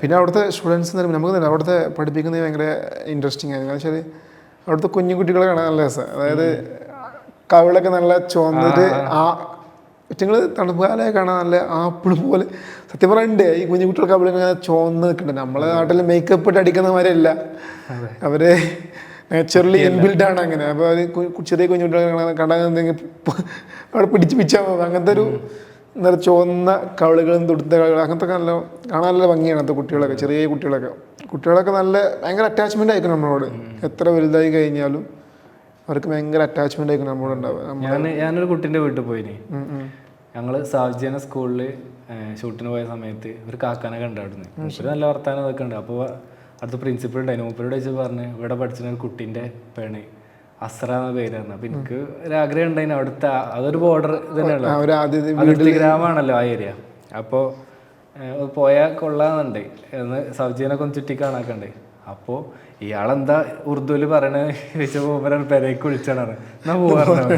പിന്നെ അവിടുത്തെ സ്റ്റുഡൻസ് എന്ന് പറയുമ്പോൾ നമുക്ക് തന്നെ അവിടുത്തെ പഠിപ്പിക്കുന്നത് ഭയങ്കര ഇൻട്രസ്റ്റിംഗ് ആയിരുന്നു. എന്ന് വെച്ചാൽ അവിടുത്തെ കുഞ്ഞു കുട്ടികളെ കാണാൻ നല്ല രസം. അതായത് കവിളൊക്കെ നല്ല ചുവന്നിട്ട് ആ ഉച്ചങ്ങൾ തണുപ്പ് കാണാൻ നല്ല ആപ്പിൾ പോലെ. സത്യം പറയുന്നുണ്ട് ഈ കുഞ്ഞു കുട്ടികൾ കവിളൊക്കെ ഇങ്ങനെ ചുവന്ന് നിൽക്കുന്നുണ്ട് നമ്മളെ നാട്ടിൽ മേക്കപ്പ് ഇട്ട് അടിക്കുന്നവരല്ല അവർ നാച്ചുറലി ഇൻബിൽഡ് ആണ് അങ്ങനെ. അപ്പോൾ അത് ചെറിയ കുഞ്ഞു കുട്ടികളെ കണ്ടാൽ എന്തെങ്കിലും അവിടെ പിടിച്ച് പിച്ചാൽ പോകും അങ്ങനത്തെ ഒരു പറയുക ചുവന്ന കവിളുകളും തുടുത്ത കവിളുകൾ അങ്ങനത്തെ നല്ല കാണാൻ നല്ല ഭംഗിയാണ് അത് കുട്ടികളൊക്കെ ചെറിയ കുട്ടികളൊക്കെ. കുട്ടികളൊക്കെ നല്ല ഭയങ്കര അറ്റാച്ച്മെന്റ് ആയിരിക്കും നമ്മളോട്. എത്ര വലുതായി കഴിഞ്ഞാലും അവർക്ക് ഭയങ്കര അറ്റാച്ച്മെന്റ് ആയിരിക്കും നമ്മളോട് ഉണ്ടാവുക. ഞാൻ ഞാനൊരു കുട്ടീന്റെ വീട്ടിൽ പോയിനി. ഞങ്ങൾ സാവിജന സ്കൂളിൽ ഷൂട്ടിന് പോയ സമയത്ത് ഒരു കാക്കാനൊക്കെ ഉണ്ടായിരുന്നു ഒരു നല്ല വർത്താനം അതൊക്കെ ഉണ്ട്. അപ്പോൾ അടുത്ത പ്രിൻസിപ്പൾ ഉണ്ടായിരുന്നു മൂപ്പരോട് വെച്ച് പറഞ്ഞ് ഇവിടെ പഠിച്ചിരുന്ന ഒരു കുട്ടീന്റെ പേണ് അസ്ര എന്ന പേരായിരുന്നു അപ്പൊ എനിക്ക് ഒരു ആഗ്രഹം ഉണ്ടായിരുന്നു അവിടുത്തെ അതൊരു ബോർഡർ തന്നെയുള്ള ഗ്രാമമാണല്ലോ ആ ഏരിയ അപ്പോ പോയാൽ കൊള്ളാന്നുണ്ട്. എന്ന് സൗജീനൊക്കെ ഒന്ന് ചുറ്റി കാണാക്കണ്ടേ. അപ്പോൾ ഇയാളെന്താ ഉറുദുവിൽ പറയണേ? ചോദിച്ചപ്പോൾ മൂപ്പരാണ് പെരേക്ക് വിളിച്ചാണ്. എന്നാ പോവാറുണ്ട്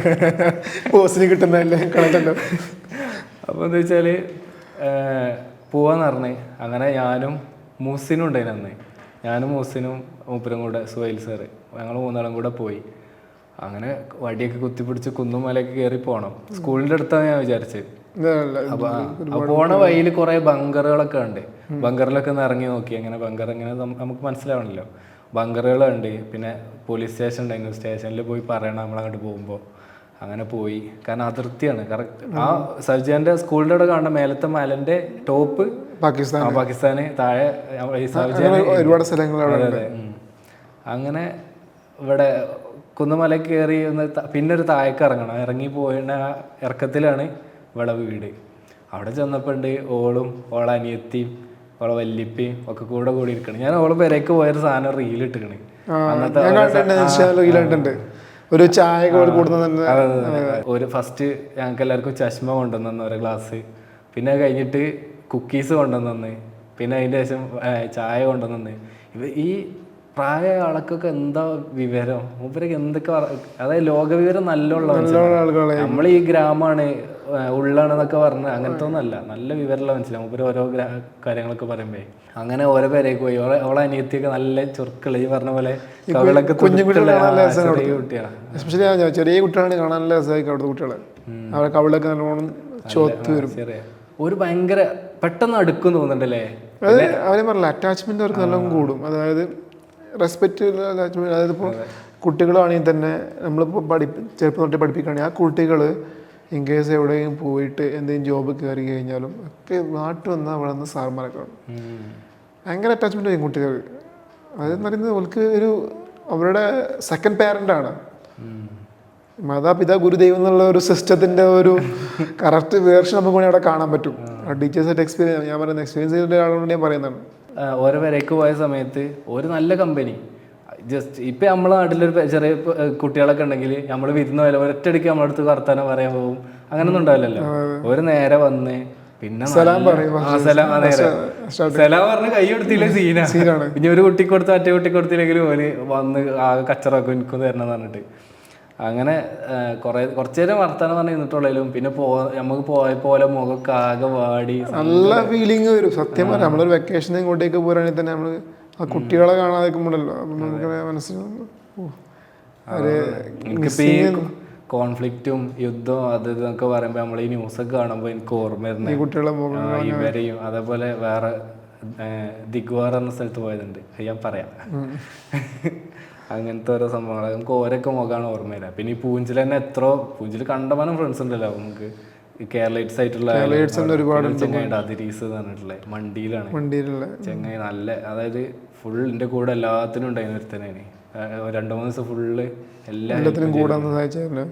പോസിന് കിട്ടുന്നല്ലേ കണക്കല്ലോ അപ്പോൾ എന്താ വെച്ചാൽ പോവാന്ന് പറഞ്ഞ്. അങ്ങനെ ഞാനും മൂസിനും ഉണ്ടായിരുന്നു അന്ന്. ഞാനും മൂസിനും മൂപ്പരും കൂടെ സുഹൈൽ സാറ്. ഞങ്ങൾ മൂന്നാളും കൂടെ പോയി. അങ്ങനെ വടിയൊക്കെ കുത്തിപ്പിടിച്ച് കുന്നും മലയൊക്കെ കയറി പോകണം സ്കൂളിന്റെ അടുത്താണ് ഞാൻ വിചാരിച്ചത്. അപ്പൊ പോണ വഴിയിൽ കുറെ ബങ്കറുകളൊക്കെ ഉണ്ട്. ബങ്കറിലൊക്കെ ഒന്ന് ഇറങ്ങി നോക്കി. അങ്ങനെ ബങ്കർ എങ്ങനെ നമുക്ക് മനസ്സിലാവണല്ലോ. ബങ്കറുകളുണ്ട്. പിന്നെ പോലീസ് സ്റ്റേഷൻ ഉണ്ടായിരുന്നു സ്റ്റേഷനിൽ പോയി പറയണം നമ്മളങ്ങോട്ട് പോകുമ്പോൾ. അങ്ങനെ പോയി. കാരണം അതിർത്തിയാണ്. കറക്റ്റ്. ആ സർജന്റെ സ്കൂളിന്റെ അവിടെ കാണുന്ന മേലത്തെ മലന്റെ ടോപ്പ് പാകിസ്ഥാൻ പാകിസ്ഥാന് താഴെ ഒരുപാട് സ്ഥലങ്ങൾ. അങ്ങനെ ഇവിടെ കുന്നുമല കയറി ഒന്ന് പിന്നെ ഒരു താഴേക്ക് ഇറങ്ങണം. ഇറങ്ങി പോയിന ആ ഇറക്കത്തിലാണ് ഇവിടെ വീട്. അവിടെ ചെന്നപ്പോൾ ഉണ്ട് ഓളും ഓളെ അനിയത്തിയും ഓളെ വല്യപ്പയും ഒക്കെ കൂടെ കൂടി ഇരിക്കണം ഞാൻ ഓളെ പെരേക്ക് പോയൊരു സാധനം റീൽ ഇട്ടിക്കണ്. അന്നത്തെ ഒരു ചായ. ഒരു ഫസ്റ്റ് ഞങ്ങൾക്ക് എല്ലാവർക്കും ചശ്മ കൊണ്ടുവന്നു ഒരു ഗ്ലാസ് പിന്നെ കഴിഞ്ഞിട്ട് കുക്കീസ് കൊണ്ടുവന്നു പിന്നെ അതിന്റെ ശേഷം ചായ കൊണ്ടുവന്നു ഇവ ഈ പ്രായ ആൾക്കൊക്കെ എന്താ വിവരം? മൂപ്പരൊക്കെ എന്തൊക്കെ അതായത് ലോകവിവരം നല്ലുള്ള നമ്മൾ ഈ ഗ്രാമമാണ് ഉള്ളാണെന്നൊക്കെ പറഞ്ഞ അങ്ങനത്തെ ഒന്നല്ല നല്ല വിവരമുള്ള മനസ്സിലാവും മൂപ്പര് ഓരോ കാര്യങ്ങളൊക്കെ പറയുമ്പേ അങ്ങനെ ഓരോ പേരേക്ക് പോയി. ഓളെ ഓളെ അനിയത്തിയൊക്കെ നല്ല ചുരുക്കൾ ഈ പറഞ്ഞ പോലെ കവിളൊക്കെ കുഞ്ഞു കുട്ടികളെ തുടുത്തുള്ള കാണാൻ ചെറിയ കുട്ടികളാണ് കാണാൻ നല്ല രസമായിരിക്കും അവിടുത്തെ കുട്ടികളെ. കവിളൊക്കെ നല്ലോണം ചോത്ത് വരും. ഒരു ഭയങ്കര പെട്ടെന്ന് അടുക്കും തോന്നുന്നുണ്ടല്ലേ? അവരെ പറഞ്ഞില്ല അറ്റാച്ച്മെന്റ് അവർക്ക് നല്ലോണം കൂടും. അതായത് റെസ്പെക്റ്റ് അതായത് ഇപ്പോൾ കുട്ടികളാണെങ്കിൽ തന്നെ നമ്മളിപ്പോൾ പഠിപ്പി ചെറുപ്പം തൊട്ട് പഠിപ്പിക്കുകയാണെങ്കിൽ ആ കുട്ടികൾ ഇൻ കേസ് എവിടെയും പോയിട്ട് എന്തെങ്കിലും ജോബ് കയറി കഴിഞ്ഞാലും ഒക്കെ നാട്ടിൽ വന്നാൽ അവിടെ നിന്ന് സാർമാരെ കാണും ഭയങ്കര അറ്റാച്ച്മെന്റ് ആയിരിക്കും കുട്ടികൾ അതെന്ന് പറയുന്നത് അവർക്ക് ഒരു അവരുടെ സെക്കൻഡ് പാരന്റ് ആണ്. മാതാപിതാ ഗുരുദൈവം എന്നുള്ള ഒരു സിസ്റ്റത്തിന്റെ ഒരു കറക്റ്റ് വേർഷൻ നമുക്ക് വേണമെങ്കിൽ അവിടെ കാണാൻ പറ്റും. ടീച്ചേഴ്സായിട്ട് എക്സ്പീരിയൻസ് ഞാൻ പറയുന്നത് എക്സ്പീരിയൻസ് ചെയ്തിട്ട് ഒരാളോട് ഞാൻ പറയുന്നതാണ്. ഓരോ വരയ്ക്ക് പോയ സമയത്ത് ഒരു നല്ല കമ്പനി ജസ്റ്റ് ഇപ്പൊ നമ്മളെ നാട്ടിലൊരു ചെറിയ കുട്ടികളൊക്കെ ഉണ്ടെങ്കിൽ നമ്മൾ വിരുന്ന് പോയാലും ഒരൊറ്റടിക്ക് നമ്മുടെ അടുത്ത് വർത്താനം പറയാൻ പോകും അങ്ങനൊന്നും ഉണ്ടാവില്ലല്ലോ. ഒരു നേരെ വന്ന് പിന്നെ സലാം പറഞ്ഞ് കൈ കൊടുത്തില്ലേ സീനാ. സീനാണ്. പിന്നെ ഒരു കുട്ടിക്ക് കൊടുത്ത് മറ്റേ കുട്ടിക്ക് കൊടുത്തില്ലെങ്കിലും ഓന് വന്ന് ആകെ കച്ചറൊക്കെ എനിക്കും തരണം പറഞ്ഞിട്ട്. അങ്ങനെ കുറെ കുറച്ചു നേരം വർത്താനം പറഞ്ഞു നിന്നിട്ടുള്ളതിലും പിന്നെ പോ നമുക്ക് പോയ പോലെ മുഖമൊക്കെ ആകെ വാടി. നല്ല ഫീലിംഗ് വരും. സത്യം പറഞ്ഞാൽ നമ്മളൊരു വെക്കേഷൻ ഇങ്ങോട്ടേക്ക് പോരാണെങ്കിൽ തന്നെ നമ്മൾ ആ കുട്ടികളെ കാണാതെ നിൽക്കുമ്പോഴല്ലോ നമുക്ക് ഈ കോൺഫ്ലിക്റ്റും യുദ്ധവും അത് ഇതൊക്കെ പറയുമ്പോ നമ്മൾ ഈ ന്യൂസൊക്കെ കാണുമ്പോൾ എനിക്ക് ഓർമ്മ വരുന്നത് കുട്ടികളെ ഇവരെയും അതേപോലെ വേറെ ദിഗ്വാർ എന്ന സ്ഥലത്ത് പോയതുണ്ട്. ഞാൻ പറയാം. അങ്ങനത്തെ ഓരോ സംഭവങ്ങൾ നമുക്ക് ഓരോക്കെ മുഖമാണ് ഓർമ്മ വരിക പിന്നെ ഈ പൂഞ്ചിൽ തന്നെ എത്ര പൂഞ്ചിൽ കണ്ടമാനം ഫ്രണ്ട്സ് ഉണ്ടല്ലോ. നമുക്ക് കേരളീറ്റ്സ് ആയിട്ടുള്ള ചെങ്ങായിട്ട് അതിരീസ് പറഞ്ഞിട്ടുള്ളത് പറഞ്ഞിട്ടുള്ള മണ്ടിയിലാണ്. ചെങ്ങായി നല്ല അതായത് ഫുൾ എന്റെ കൂടെ എല്ലാത്തിനും ഉണ്ടായിരുന്നു ഒരുത്തനെ രണ്ടു മൂന്ന് ദിവസം ഫുള്ള് എല്ലാ എല്ലാത്തിനും കൂടാൻ സഹായിച്ചല്ലേ